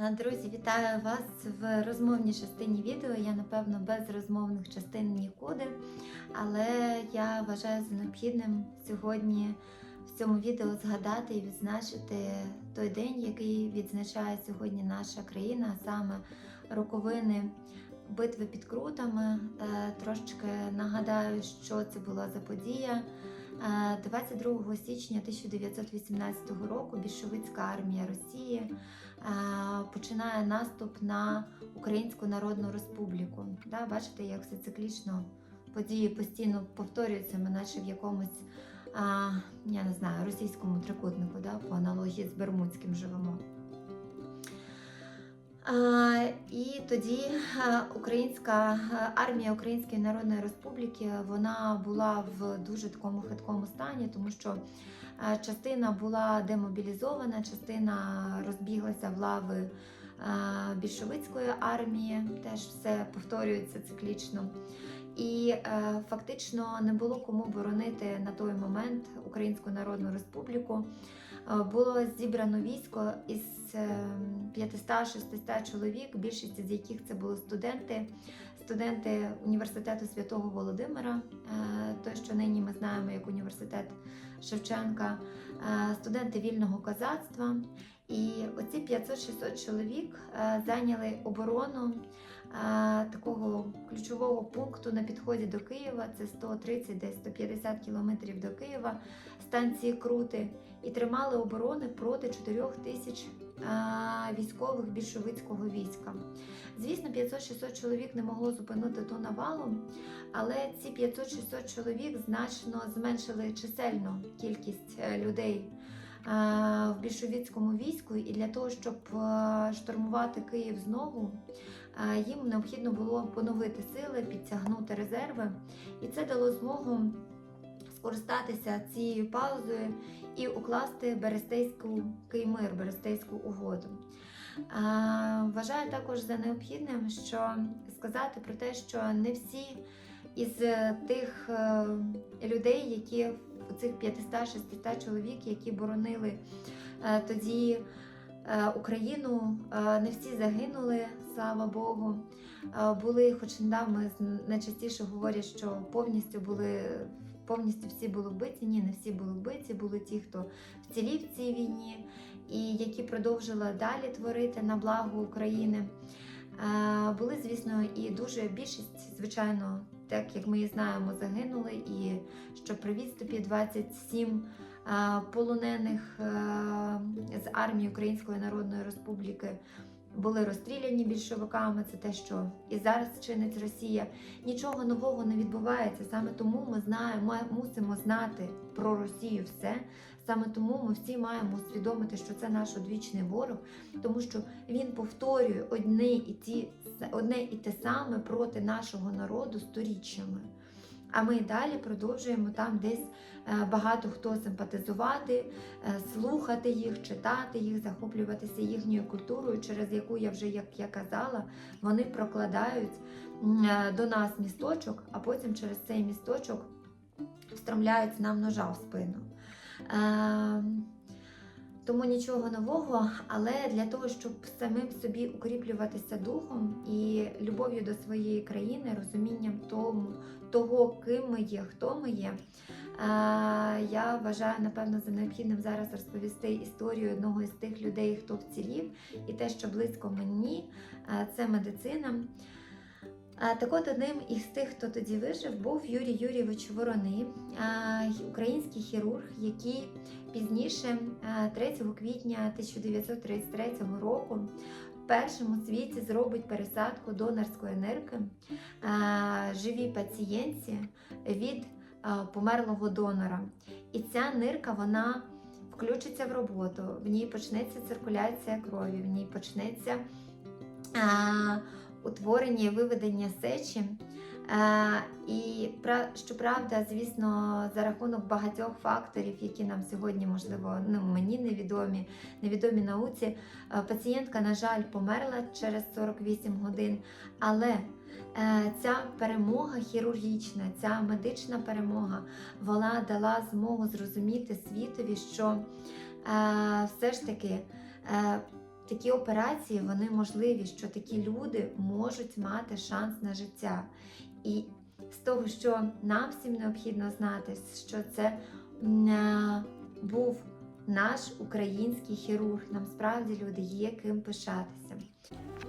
Е, Друзі, вітаю вас в розмовній частині відео. Я, напевно, без розмовних частин нікуди, але я вважаю за необхідним сьогодні в цьому відео згадати і відзначити той день, який відзначає сьогодні наша країна, а саме роковини битви під Крутами. Е, Трошечки нагадаю, що це була за подія. Е, 22 січня 1918 року більшовицька армія Росії е, починає наступ на Українську Народну Республіку. Да, бачите, як все циклічно події постійно повторюються, ми наче в якомусь, а, я не знаю, російському трикутнику, да, по аналогії з Бермудським живемо. А, і тоді українська армія Української Народної Республіки вона була в дуже такому хиткому стані, тому що частина була демобілізована, частина розбіглася в лави е, більшовицької армії, теж все повторюється циклічно. І е, фактично не було кому боронити на той момент Українську Народну Республіку. Е, Було зібрано військо із е, 500-600 чоловік, більшість з яких це були студенти, студенти університету Святого Володимира, е, той, що нині ми знаємо як університет Шевченка, е, студенти вільного козацтва. І оці 500-600 чоловік е, зайняли оборону такого ключового пункту на підході до Києва. Це 130 десь 150 кілометрів до Києва, станції Крути, і тримали оборони проти 4 тисяч військових більшовицького війська. Звісно, 500-600 чоловік не могло зупинити ту навалу, але ці 500-600 чоловік значно зменшили чисельну кількість е, людей в більшовицькому війську, і для того, щоб е, штурмувати Київ знову, е, їм необхідно було поновити сили, підтягнути резерви, і це дало змогу скористатися цією паузою і укласти Берестейську Киймир, Берестейську угоду. Вважаю також за необхідним, що сказати про те, що не всі із тих е, людей, які цих 500-600 чоловік, які боронили е, тоді е, Україну, не всі загинули, слава Богу. Були, хоч недавно найчастіше говорять, що повністю були. Повністю всі були вбиті, ні, не всі були вбиті, були ті, хто вцілів в цій війні, і які продовжили далі творити на благо України. Е, Були, звісно, і дуже більшість, звичайно, так як ми і знаємо, загинули, і що при відступі 27 е, полонених е, з армії Української Народної Республіки були розстріляні більшовиками. Це те, що і зараз чинить Росія. Нічого нового не відбувається. Саме тому ми знаємо, ми мусимо знати про Росію все. Саме тому ми всі маємо усвідомити, що це наш одвічний ворог, тому що він повторює одне і ті одне і те саме проти нашого народу сторіччями. А ми далі продовжуємо там десь е, багато хто симпатизувати, е, слухати їх, читати їх, захоплюватися їхньою культурою, через яку я вже, як я казала, вони прокладають е, до нас місточок, а потім через цей місточок встромляють нам ножа в спину. Тому нічого нового, але для того, щоб самим собі укріплюватися духом і любов'ю до своєї країни, розумінням тому, того, ким ми є, хто ми є, я вважаю, напевно, за необхідним зараз розповісти історію одного із тих людей, хто вцілів, і те, що близько мені, це медицина. Так от одним із тих, хто тоді вижив, був Юрій Юрійович Ворони, український хірург, який пізніше, е, 3 квітня 1933 року, першому світі зробить пересадку донорської нирки е, живій пацієнтці від е, померлого донора. І ця нирка, вона включиться в роботу, в ній почнеться циркуляція крові, в ній почнеться. е, утворення і виведення сечі. Е, і пра- щоправда, звісно, за рахунок багатьох факторів, які нам сьогодні, можливо, ну, мені невідомі, невідомі науці, е, пацієнтка, на жаль, померла через 48 годин. Але е, ця перемога хірургічна, ця медична перемога, вона дала змогу зрозуміти світові, що все ж таки. Такі операції вони можливі, що такі люди можуть мати шанс на життя. І з того, що нам всім необхідно знати, що це був наш український хірург. Нам справді люди є ким пишатися.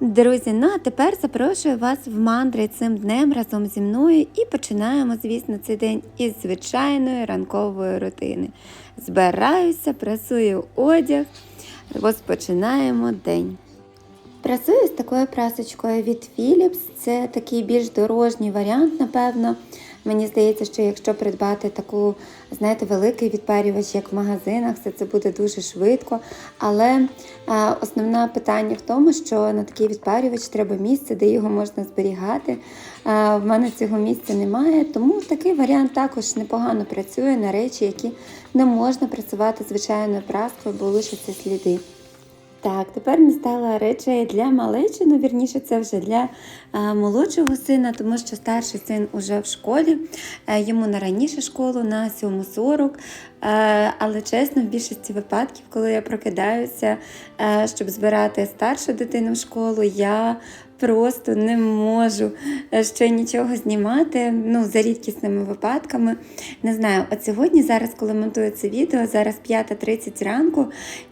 Друзі, ну а тепер запрошую вас в мандри цим днем разом зі мною і починаємо, звісно, цей день із звичайної ранкової рутини. Збираюся, прасую одяг, розпочинаємо день. Прасую з такою прасочкою від Philips. Це такий більш дорожній варіант, напевно. Мені здається, що якщо придбати таку, знаєте, великий відпарювач, як в магазинах, все це буде дуже швидко. Але основне питання в тому, що на такий відпарювач треба місце, де його можна зберігати. В мене цього місця немає, тому такий варіант також непогано працює на речі, які не можна працювати звичайною праскою, бо лишаться сліди. Так, тепер настала речей для малечі, ну вірніше, це вже для е, молодшого сина, тому що старший син уже в школі, е, йому на раніше школу, на 7.40. Е, але чесно, в більшості випадків, коли я прокидаюся, е, щоб збирати старшу дитину в школу, я просто не можу е, ще нічого знімати. Ну, за рідкісними випадками. Не знаю, от сьогодні, зараз, коли монтую це відео, зараз 5.30 ранку,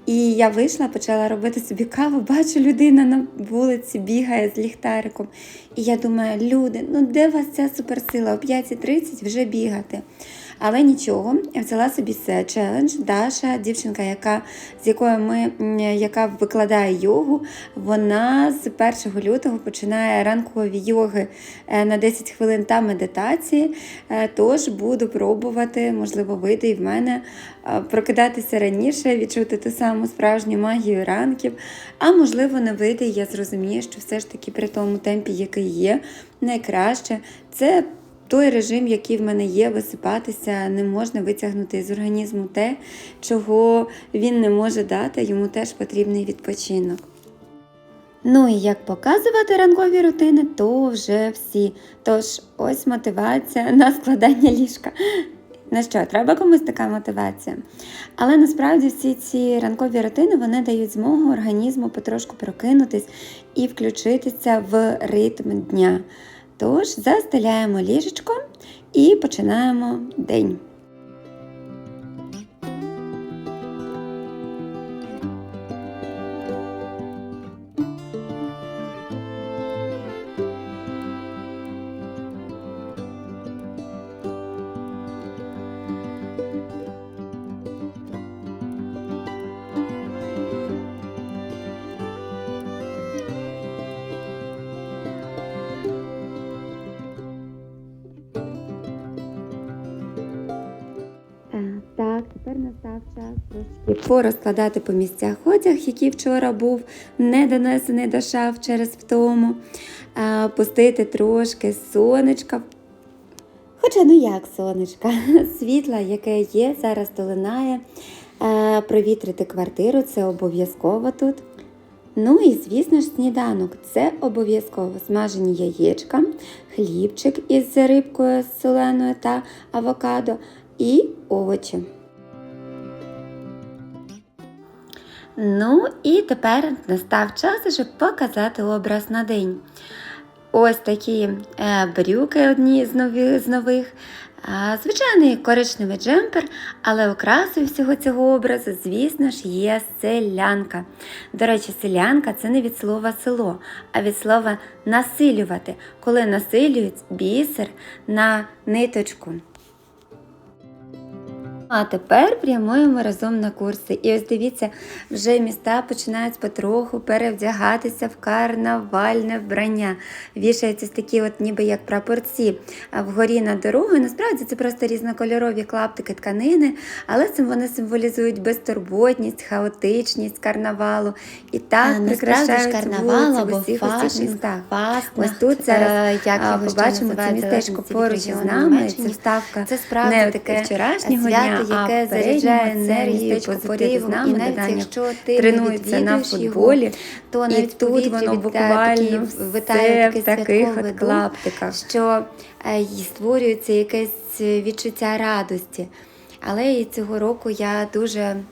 і я вийшла, почала робити собі каву, бачу, людина на вулиці бігає з ліхтариком. І я думаю, люди, ну де у вас ця суперсила? О 5.30 вже бігати. Але нічого, я взяла собі це челендж. Даша, дівчинка, яка, з якою ми, яка викладає йогу, вона з 1 лютого починає ранкові йоги е, на 10 хвилин та медитації. Е, Тож буду пробувати, можливо, вийде і в мене е, прокидатися раніше, відчути ту саму справжню магію ранків. А можливо, не вийде, я зрозумію, що все ж таки при тому темпі, який є, найкраще це. Той режим, який в мене є, висипатися, не можна витягнути з організму те, чого він не може дати, йому теж потрібний відпочинок. Ну і як показувати ранкові рутини, то вже всі. Тож, ось мотивація на складання ліжка. На що, треба комусь така мотивація? Але насправді всі ці ранкові рутини вони дають змогу організму потрошку прокинутись і включитися в ритм дня. Тож застеляємо ліжечко і починаємо день. Порозкладати по місцях одяг, який вчора був не донесений до шаф через втому, пустити трошки сонечка. Хоча ну як сонечка, світла, яке є, зараз долинає. Провітрити квартиру це обов'язково тут. Ну і, звісно ж, сніданок це обов'язково смажені яєчка, хлібчик із рибкою соленою та авокадо і овочі. Ну і тепер настав час вже показати образ на день. Ось такі е, брюки одні з нових. Звичайний коричневий джемпер, але окрасою всього цього образу, звісно ж, є селянка. До речі, селянка це не від слова село, а від слова насилювати, коли насилюють бісер на ниточку. А тепер прямуємо разом на курси. І ось дивіться, вже міста починають потроху перевдягатися в карнавальне вбрання. Вішаються такі, от ніби як прапорці вгорі над дорогою. Насправді це просто різнокольорові клаптики тканини, але цим вони символізують безтурботність, хаотичність карнавалу. І так А, прикрашають карнавал вулиці в або усіх усіх містах. фастна, Ось тут зараз е, як його ще побачимо це містечко поруч із нами. Це вставка Це справді не таке вчорашнього дня, яке заряджає із позитивом. І навіть якщо ти тренується на футболі, то і тут воно буквально такий витає в таких от клаптиках. що е, створюється якесь відчуття радості. Але і цього року я дуже е,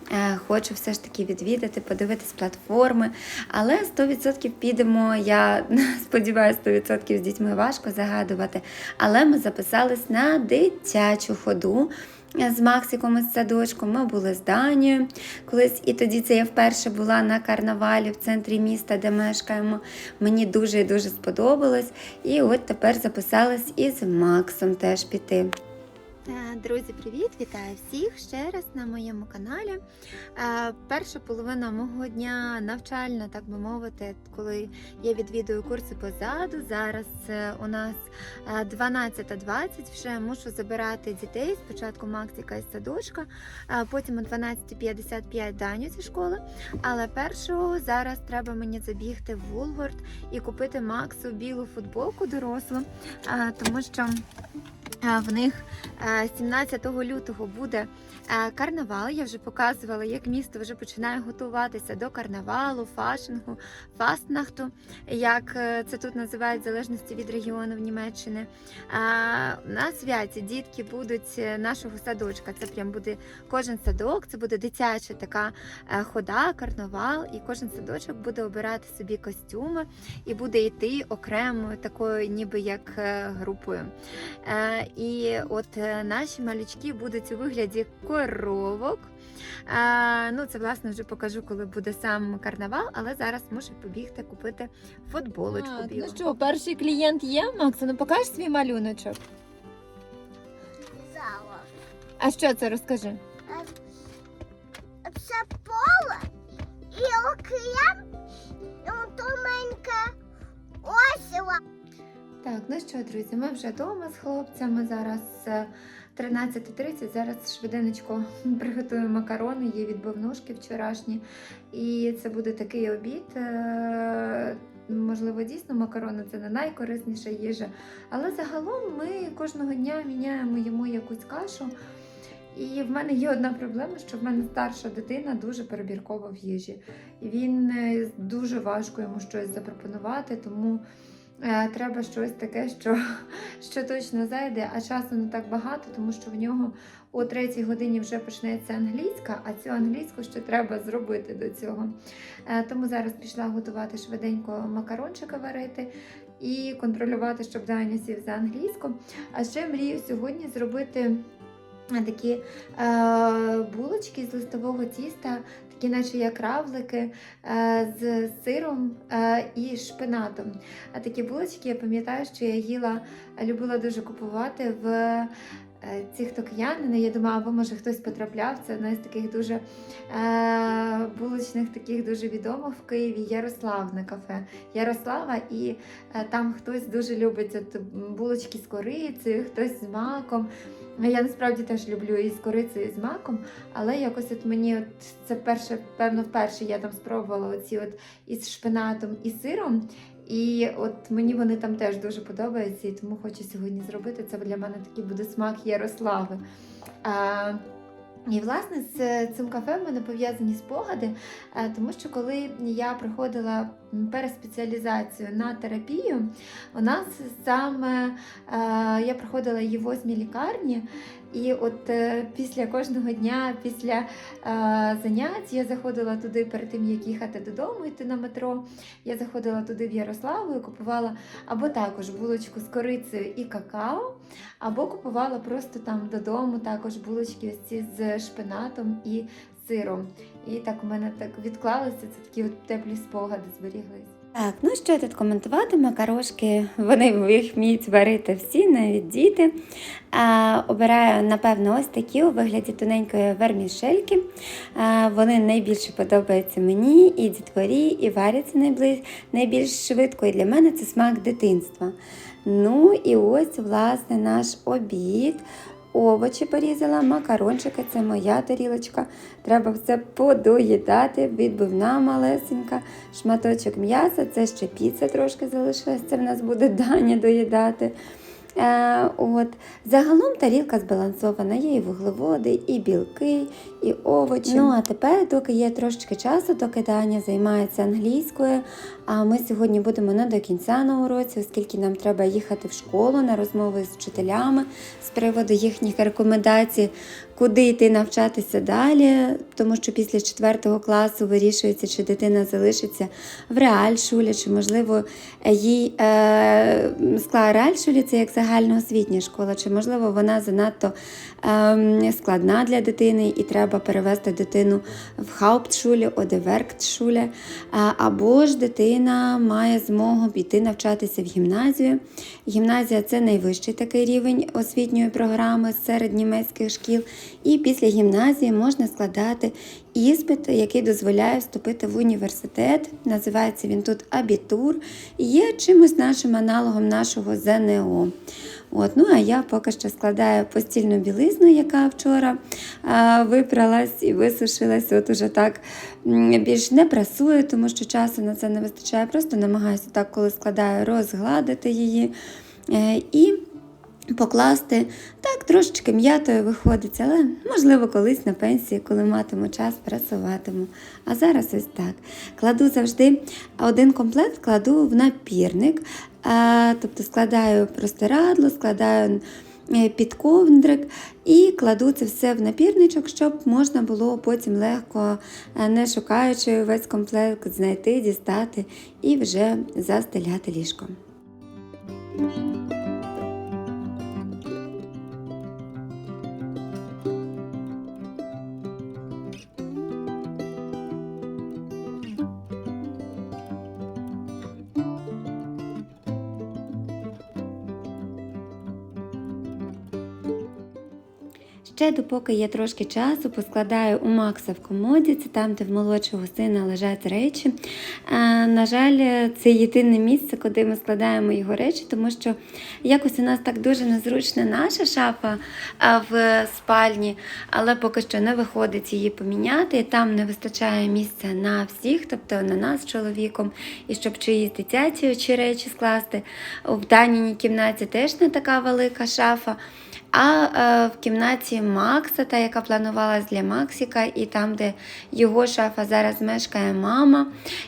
хочу все ж таки відвідати, подивитись платформи. Але 100% підемо. Я сподіваюся, 100% з дітьми важко загадувати. Але ми записались на дитячу ходу. З Максиком із садочку ми були з Данією колись, і тоді це я вперше була на карнавалі в центрі міста, де мешкаємо. Мені дуже і дуже сподобалось. І от тепер записалась із Максом теж піти. Е, Друзі, привіт! Вітаю всіх ще раз на моєму каналі. Е, Перша половина мого дня навчальна, так би мовити, коли я відвідую курси позаду. Зараз е, у нас е, 12.20, вже мушу забирати дітей. Спочатку Максика із садочка, потім о 12.55 Даню зі школи. Але першого зараз треба мені забігти в Вулворд і купити Максу білу футболку дорослу, тому що. В них Е, 17 лютого буде карнавал. Я вже показувала, як місто вже починає готуватися до карнавалу, фашингу, фастнахту, як е, це тут називають в залежності від регіону Німеччини. На святі дітки будуть е, нашого садочка. Це прям буде кожен садок, це буде дитяча така е, хода, карнавал, і кожен садочок буде обирати собі костюми і буде йти окремою такою, ніби як групою. Е, І от е, наші малючки будуть у вигляді коровок. Е, Ну, це власне вже покажу, коли буде сам карнавал, але зараз мушу побігти купити футболочку Так, білу. ну що, перший клієнт є, Макса? Ну покаж свій малюночок. Зала. А що це розкажи? Це Так, ну що, друзі, ми вже вдома з хлопцями. Зараз е, 13.30. Зараз швиденечко приготуємо макарони, є відбивнушки вчорашні. І це буде такий обід. е, Можливо, дійсно макарони це не найкорисніша їжа. Але загалом ми кожного дня міняємо йому якусь кашу. І в мене є одна проблема, що в мене старша дитина дуже перебіркова в їжі. І він е, дуже важко йому щось запропонувати, тому е, треба щось таке, що, що точно зайде, а часу не так багато, тому що в нього о третій годині вже почнеться англійська, а цю англійську ще треба зробити до цього. Е, тому зараз пішла готувати швиденько макарончика варити. І контролювати, щоб Даня сів за англійську. А ще мрію сьогодні зробити такі е, булочки з листового тіста, такі, наче як равлики, е, з сиром е, і шпинатом. А такі булочки я пам'ятаю, що я їла, любила дуже купувати в. Е, Ці, хто киянини, я думаю, або може хтось потрапляв. Це одна з таких дуже е, булочних, таких дуже відомих в Києві Ярославне кафе. Ярослава, і е, там хтось дуже любить от булочки з корицею, хтось з маком. Я насправді теж люблю і з корицею, і з маком, але якось от мені от це перше, певно, вперше я там спробувала оці от із шпинатом і сиром. І от мені вони там теж дуже подобаються, і тому хочу сьогодні зробити. Це для мене такий буде смак Ярослави. А, і власне з цим кафе в мене пов'язані спогади, е, тому що коли я проходила м, переспеціалізацію на терапію, у нас саме е, я проходила її в восьмій лікарні, і от е, після кожного дня, після е, занять, я заходила туди перед тим, як їхати додому, йти на метро. Я заходила туди в Ярославу і купувала або також булочку з корицею і какао, або купувала просто там додому також булочки ось ці з шпинатом і сиром. І так у мене так відклалося, це такі от теплі спогади зберіглись. Так, ну що тут коментувати? Макарошки, вони їх вміють варити всі, навіть діти. А, обираю, напевно, ось такі у вигляді тоненької вермішельки. А, вони найбільше подобаються мені, і дітворі, і варяться найбли... найбільш швидко. І для мене це смак дитинства. Ну і ось, власне, наш обід. Овочі порізала, макарончики, це моя тарілочка. Треба все подоїдати, відбивна малесенька, шматочок м'яса, це ще піца трошки залишилась, це в нас буде Даня доїдати. Е, от. Загалом тарілка збалансована, є і вуглеводи, і білки, і овочі. Ну а тепер, доки є трошечки часу, доки Даня займається англійською, а ми сьогодні будемо не до кінця на уроці, оскільки нам треба їхати в школу на розмови з вчителями з приводу їхніх рекомендацій, куди йти навчатися далі, тому що після 4 класу вирішується, чи дитина залишиться в реальшулі, чи можливо їй е, скла реальшулі це як загальноосвітня школа, чи можливо вона занадто е, складна для дитини і треба перевести дитину в хауптшулі, одеверктшулі, а, або ж дитина має змогу піти навчатися в гімназію. Гімназія це найвищий такий рівень освітньої програми серед німецьких шкіл. І після гімназії можна складати іспит, який дозволяє вступити в університет. Називається він тут абітур. і Є чимось нашим аналогом нашого ЗНО. От, ну а я поки що складаю постільну білизну, яка вчора а, випралась і висушилась. От уже так більш не прасую, тому що часу на це не вистачає. Просто намагаюся так, коли складаю, розгладити її. Е, і покласти. Так, трошечки м'ятою виходить, але можливо колись на пенсії, коли матиму час, прасуватиму. А зараз ось так. Кладу завжди один комплект кладу в напірник, тобто складаю простирадло, складаю е, під ковдрик і кладу це все в напірничок, щоб можна було потім легко, е, не шукаючи весь комплект, знайти, дістати і вже застеляти ліжком. Ще допоки є трошки часу, поскладаю у Макса в комоді, це там, де в молодшого сина лежать речі. На жаль, це єдине місце, куди ми складаємо його речі, тому що якось у нас так дуже незручна наша шафа в спальні, але поки що не виходить її поміняти. І Там не вистачає місця на всіх, тобто на нас з чоловіком, і щоб чиїсь дитячі чи речі скласти. В Даніній кімнаті теж не така велика шафа. А е, в кімнаті Макса, та яка планувалась для Максика, і там, де його шафа зараз мешкає мама,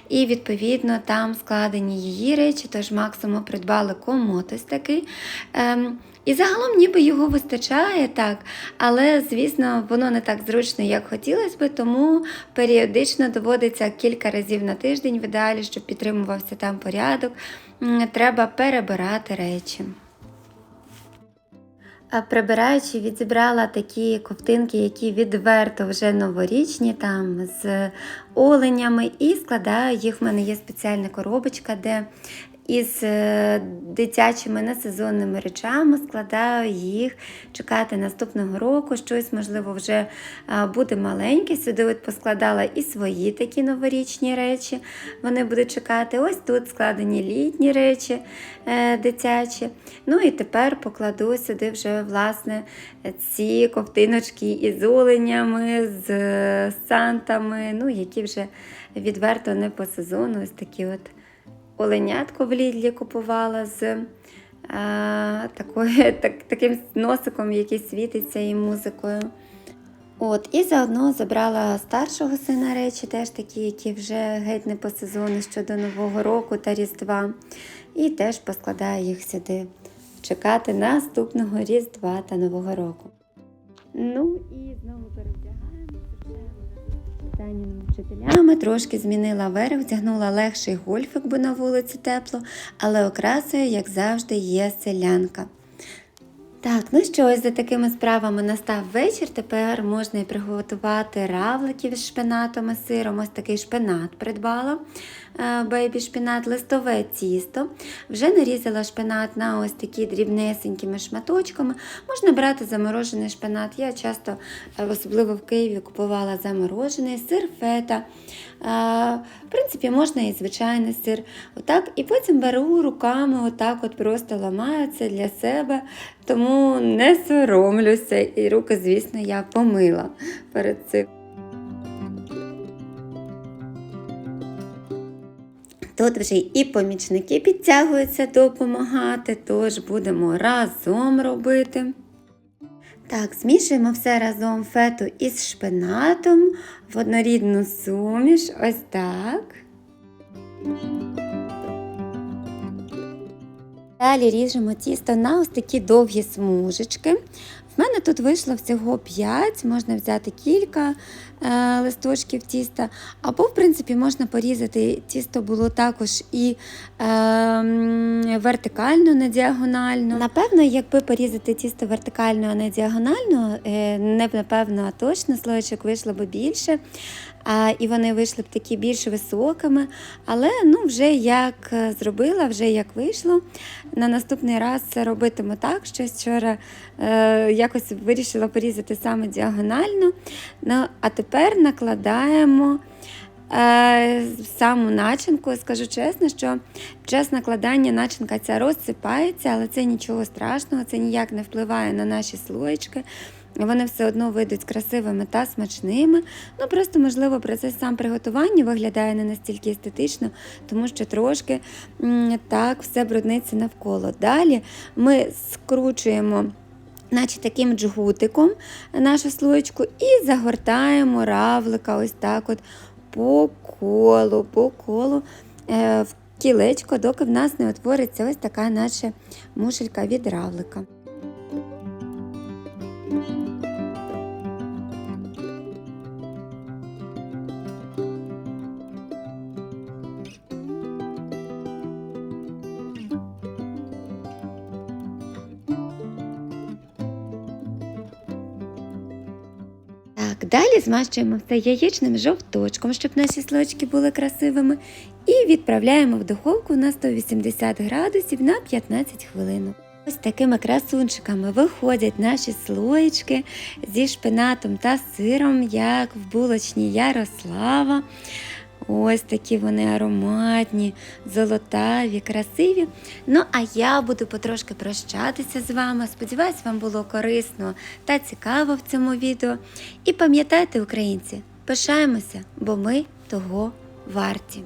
і відповідно там складені її речі, тож Максу ми придбали комод такий. Ем, і загалом ніби його вистачає так, але звісно, воно не так зручно, як хотілося би, тому періодично доводиться кілька разів на тиждень, в ідеалі, щоб підтримувався там порядок. Треба перебирати речі. Прибираючи, відібрала такі ковтинки, які відверто вже новорічні, там з оленями, і складаю їх. В мене є спеціальна коробочка, де із е, дитячими несезонними речами складаю їх чекати наступного року. Щось, можливо, вже буде маленьке. Сюди от поскладала і свої такі новорічні речі. Вони будуть чекати. Ось тут складені літні речі е, дитячі. Ну і тепер покладу сюди вже власне ці ковтиночки із оленями, з е, сантами, ну, які вже відверто не по сезону. Ось такі от оленятко в Лідлі купувала з е, такою, так, таким носиком, який світиться і музикою. От, і заодно забрала старшого сина речі, теж такі, які вже геть не по сезону щодо Нового року та Різдва. І теж поскладаю їх сюди чекати наступного Різдва та Нового року. Ну і знову перевдягаємося. Даніними вчителями трошки змінила верх, вдягнула легший гольфик, бо на вулиці тепло, але окрасою, як завжди, є селянка. Так, ну що, ось за такими справами настав вечір. Тепер можна і приготувати равликів з шпинатом і сиром. Ось такий шпинат придбала. Бейбі шпинат, листове тісто. Вже нарізала шпинат на ось такі дрібнесенькими шматочками. Можна брати заморожений шпинат. Я часто, е, особливо в Києві, купувала заморожений сир фета. В принципі, можна і звичайний сир. Отак. І потім беру руками, отак от просто ламаю це для себе, тому не соромлюся. І руки, звісно, я помила перед цим. тут вже і помічники підтягуються допомагати, тож будемо разом робити. Так, змішуємо все разом фету із шпинатом в однорідну суміш. Ось так. Далі ріжемо тісто на ось такі довгі смужечки. В мене тут вийшло всього 5, можна взяти кілька е, листочків тіста, або, в принципі, можна порізати тісто було також і е, вертикально, не діагонально. Напевно, якби порізати тісто вертикально, а не діагонально, е, не напевно, а точно слоєчок вийшло б більше. А, і вони вийшли б такі більш високими. Але ну, вже як е, зробила, вже як вийшло. На наступний раз це робитиму так, що вчора е, якось вирішила порізати саме діагонально. Ну, а тепер накладаємо е, саму начинку. Скажу чесно, що під час накладання начинка ця розсипається, але це нічого страшного, це ніяк не впливає на наші слоєчки. Вони все одно вийдуть красивими та смачними. Ну просто, можливо, процес сам приготування виглядає не настільки естетично, тому що трошки так все брудниться навколо. Далі ми скручуємо. Наче таким джгутиком нашу слоєчку і загортаємо равлика ось так от по колу, по колу е, в кілечко, доки в нас не утвориться ось така наша мушелька від равлика. Так, далі змащуємо все яєчним жовточком, щоб наші слоєчки були красивими, і відправляємо в духовку на 180 градусів на 15 хвилин. Ось такими красунчиками виходять наші слоєчки зі шпинатом та сиром, як в булочні Ярослава. Ось такі вони ароматні, золотаві, красиві. Ну, а я буду потрошки прощатися з вами. Сподіваюсь, вам було корисно та цікаво в цьому відео. І пам'ятайте, українці, пишаємося, бо ми того варті.